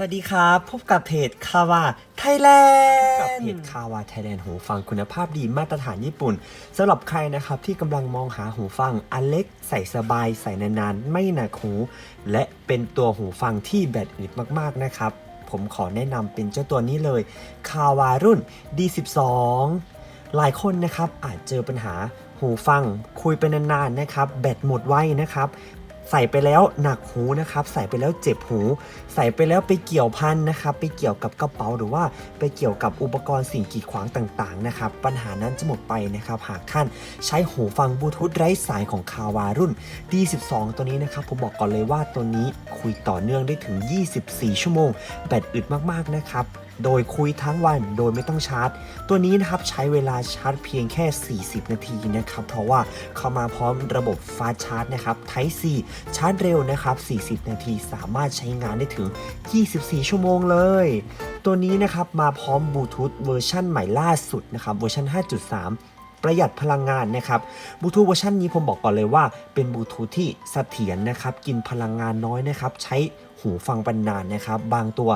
สวัสดีครับ พบกับเพจคาวาไทยแลนด์กับเพจคาวาไทยแลนด์หูฟังคุณภาพดีมาตรฐานญี่ปุ่นสำหรับใครนะครับที่กำลังมองหาหูฟังอันเล็กใส่สบายใส่นานๆ ไม่หนักหู และเป็นตัวหูฟังที่แบตอึดมากๆนะครับ ผมขอแนะนำเป็นเจ้าตัวนี้เลยคาวารุ่น D12 หลายคนนะครับอาจเจอปัญหาหูฟังคุยไปนานๆนะครับ แบตหมดไวนะครับ ใส่ไปแล้วหนักหูนะครับ ใส่ไปแล้วเจ็บหู ใส่ไปแล้วไปเกี่ยวพันนะครับ ไปเกี่ยวกับกระเป๋าหรือว่าไปเกี่ยวกับอุปกรณ์สิ่งกีดขวางต่างๆนะครับ ปัญหานั้นจะหมดไปนะครับ หากท่านใช้หูฟังบลูทูธไร้สายของคาวารุ่น D12 ตัวนี้นะครับ ผมบอกก่อนเลยว่าตัวนี้คุยต่อเนื่องได้ถึง 24 ชั่วโมง แบตอึดมากๆนะครับ โดยคุยทั้งวันโดยไม่ต้องชาร์จ ตัวนี้นะครับใช้เวลาชาร์จเพียงแค่ 40 นาทีนะครับ เพราะว่าเข้ามาพร้อมระบบฟาชาร์จนะครับ Type C ชาร์จเร็วนะครับ 40 นาทีสามารถใช้งานได้ถึง 24 ชั่วโมงเลย ตัวนี้นะครับมาพร้อมบลูทูธเวอร์ชันใหม่ล่าสุดนะครับเวอร์ชัน5.3ประหยัดพลังงานนะครับบลูทูธเวอร์ชันนี้ผมบอกก่อนเลยว่า เป็นบลูทูธที่เสถียรนะครับ กินพลังงานน้อยนะครับ ใช้หูฟังบรรนานนะครับ บางตัว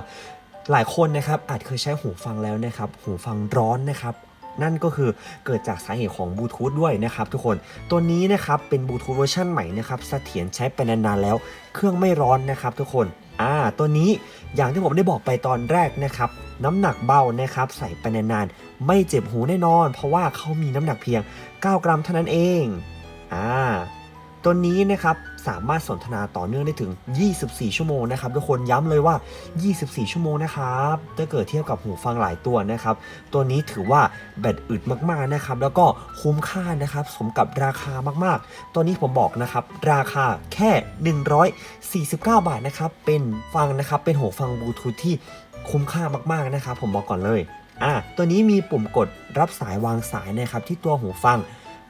หลายคนนะครับอาจเคยใช้หูฟังแล้วนะครับ หูฟังร้อนนะครับนั่นก็คือเกิดจากสาเหตุของบลูทูธด้วยนะครับทุกคนตัวนี้นะครับเป็นบลูทูธเวอร์ชันใหม่นะครับเสถียรใช้ไปนานๆแล้ว เครื่องไม่ร้อนนะครับทุกคนอ่าตัวนี้อย่างที่ผมได้บอกไปตอนแรกนะครับ น้ำหนักเบานะครับใส่ไปนานๆไม่เจ็บหูแน่นอน เพราะว่าเขามีน้ำหนักเพียง 9 กรัมเท่านั้นเองอ่า ตัวนี้นะครับสามารถสนทนาต่อเนื่องได้ถึง 24 ชั่วโมงนะครับทุกคนย้ำเลยว่า 24 ชั่วโมงนะครับถ้าเกิดเทียบกับหูฟังหลายตัวนะครับ ตัวนี้ถือว่าแบตอึดมากๆนะครับ แล้วก็คุ้มค่านะครับ สมกับราคามากๆ ตัวนี้ผมบอกนะครับ ราคาแค่ 149 บาทนะครับ เป็นฟังนะครับ เป็นหูฟังบลูทูธที่คุ้มค่ามากๆนะครับ ผมบอกก่อนเลย อะตัวนี้มีปุ่มกดรับสายวางสายนะครับที่ตัวหูฟัง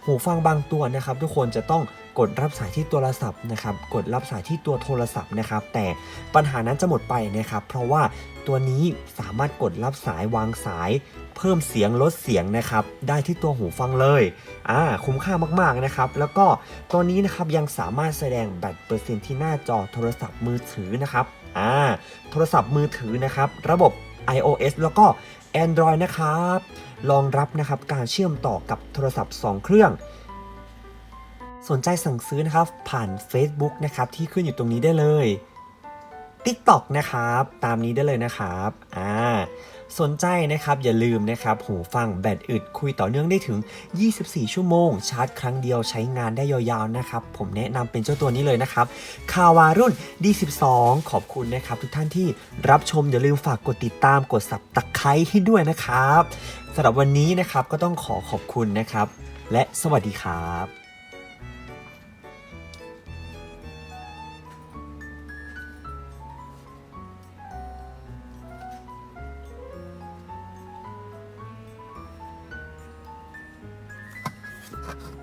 หูฟังบางตัวนะครับ ทุกคนจะต้อง กดรับสายที่ตัวโทรศัพท์นะครับ กดรับสายที่ตัวโทรศัพท์นะครับ แต่ปัญหานั้นจะหมดไปนะครับ เพราะว่าตัวนี้สามารถกดรับสายวางสาย เพิ่มเสียงลดเสียงนะครับ ได้ที่ตัวหูฟังเลยอ่าคุ้มค่ามากๆนะครับ แล้วก็ตัวนี้นะครับยังสามารถแสดงแบตเปอร์เซ็นต์ที่หน้าจอโทรศัพท์มือถือนะครับอ่าโทรศัพท์มือถือนะครับ ระบบ iOS แล้วก็ Android นะครับรองรับนะครับการเชื่อมต่อกับโทรศัพท์ 2 เครื่อง สนใจสั่งซื้อนะครับผ่าน Facebook นะครับที่ขึ้นอยู่ตรงนี้ได้เลย TikTok นะครับ ตามนี้ได้เลยนะครับอ่าสนใจนะครับอย่าลืมนะครับหูฟังแบตอึดคุยต่อเนื่องได้ถึง 24 ชั่วโมง ชาร์จครั้งเดียวใช้งานได้ยาวๆนะครับ ผมแนะนำเป็นเจ้าตัวนี้เลยนะครับคาวารุ่น D12 ขอบคุณนะครับ ทุกท่านที่รับชมอย่าลืมฝากกดติดตามกดสับตะไคร้ให้ด้วยนะครับสำหรับวันนี้นะครับก็ต้องขอขอบคุณนะครับ และสวัสดีครับ「ハハハ。